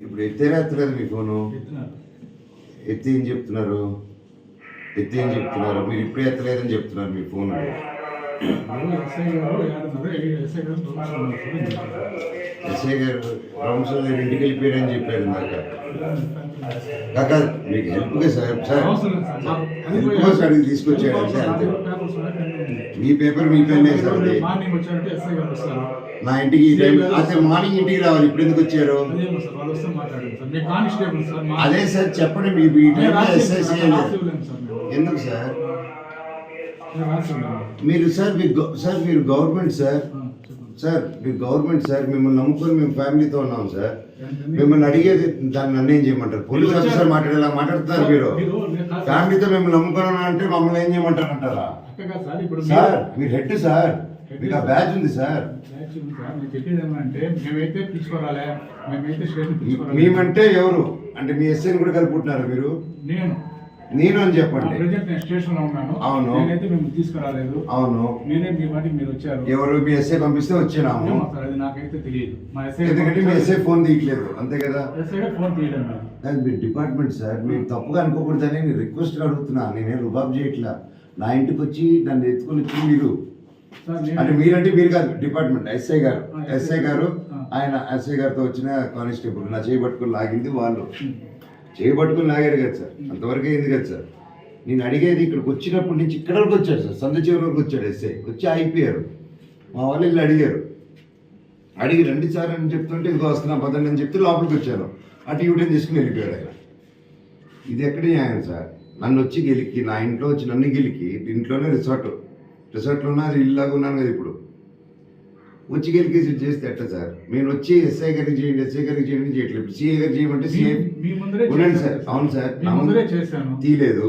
ఇప్పుడు ఎత్తేనే ఎత్తలేదు మీ ఫోను ఎత్తి ఏం చెప్తున్నారు ఎత్తి ఏం చెప్తున్నారు మీరు ఇప్పుడే ఎత్తలేదని చెప్తున్నారు మీ ఫోన్ ఎస్ఐ గారు రౌండ్స్ ఇంటికి వెళ్ళిపోయాడని చెప్పారు ఇందాక కాక మీకు హెల్ప్గా సార్ హెల్ప్ కోసం అడిగి తీసుకొచ్చాడు సార్ అంతే. మీ పేపర్ మీ పెన్నే సార్ అది నా ఇంటికి అసలు మార్నింగ్ ఇంటికి రావాలి. ఇప్పుడు ఎందుకు వచ్చారు? మీ మా- అదే సార్ చెప్పండి మీ. ఎందుకు సార్. మీరు సార్ గవ- సార్ మీరు గవర్నమెంట్ సార్. సార్ మీరు గవర్నమెంట్ సార్ మిమ్మల్ని నమ్ముకొని మేము ఫ్యామిలీతో ఉన్నాం సార్? మిమ్మల్ని అడిగేది దాన్ని నన్ను ఏం చేయమంటారు? Police officer. మాట్లాడేలా మాట్లాడుతున్నారు మీరు. ఫ్యామిలీతో మిమ్మల్ని నమ్ముకొని ఉన్నాం అంటే మమ్మల్ని ఏం చేయమంటారు అంటారా సార్ మీరు హెడ్ సార్. బ్యాచ్ ఉంది సార్ యాక్చువల్లీ సార్ నేను చెప్పేది ఏమంటే మేమైతే పిలుచుకోరాలే మేమైతే స్టేషన్ పిలుచుకోరాలే మేమంటే ఎవరు? అంటే మీ ఎస్ఐని కూడా కలుపుకుంటున్నారు మీరు? నేను. నేను అని చెప్పండి. ప్రజెంట్ నేను స్టేషన్లో ఉన్నాను. అవును. నేనైతే మేము తీసుకురాలేదు. అవును. మీరే మీ వాటికి మీరు వచ్చారు. ఎవరు మీ ఎస్ఐ పంపిస్తే వచ్చినాము. ఏమో సార్ అది నాకైతే తెలియదు. మా ఎస్ఐ ఎందుకంటే మీ ఎస్ఐ ఫోన్ తీయట్లేదు అంతే కదా? ఎస్ఐ ఫోన్ తీయడం. అది మీ డిపార్ట్మెంట్ సార్ మీరు తప్పుగా అనుకోకూడదని నేను రిక్వెస్ట్ అడుగుతున్నా. నేనేం రుబాబ్ చేయట్లా. నా ఇంటికి వచ్చి నన్ను ఎత్తుకొని వచ్చి మీరు సార్ అంటే మీరంటే మీరు కాదు డిపార్ట్మెంట్ ఎస్ఐ గారు. ఎస్ఐ గారు. ఆయన ఎస్ఐ గారితో వచ్చిన కానిస్టేబుల్. నా చేయి పట్టుకొని లాగింది వాళ్ళు. చేయి పట్టుకొని లాగారు కదా సార్. అంతవరకు అయింది కదా సార్. నేను అడిగేది ఇక్కడికి వచ్చినప్పటి నుంచి ఇక్కడ వరకు వచ్చాడు సార్. సంద చివరి వరకు వచ్చాడు ఎస్ఐ. వచ్చి అయిపోయారు మా వాళ్ళు వీళ్ళు అడిగారు. అడిగి రండి సార్ అని చెప్తుంటే ఇదిగో వస్తున్నా పదండి అని చెప్తే లోపలికి వచ్చాను అటు యూటర్న్ తీసుకుని వెళ్ళిపోయాడు ఆయన. ఇది ఎక్కడ న్యాయం సార్? నన్ను వచ్చి గెలికి నా ఇంట్లో వచ్చి నన్ను గెలికి ఇంట్లోనే రిసార్ట్. రిసార్ట్లో ఉన్న ఇల్లాగా ఉన్నాను కదా ఇప్పుడు. వచ్చి గెలికేసి చేస్తే ఎట్ట సార్? నేను వచ్చి ఎస్ఐ గారికి చేయండి ఎస్ఐ గారికి చేయండి చేయట్లేదు. సిఐ గారికి చేయమంటే సిఐ ఉండండి సార్. అవును సార్. తీయలేదు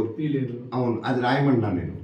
అవును అది రాయమన్నా నేను.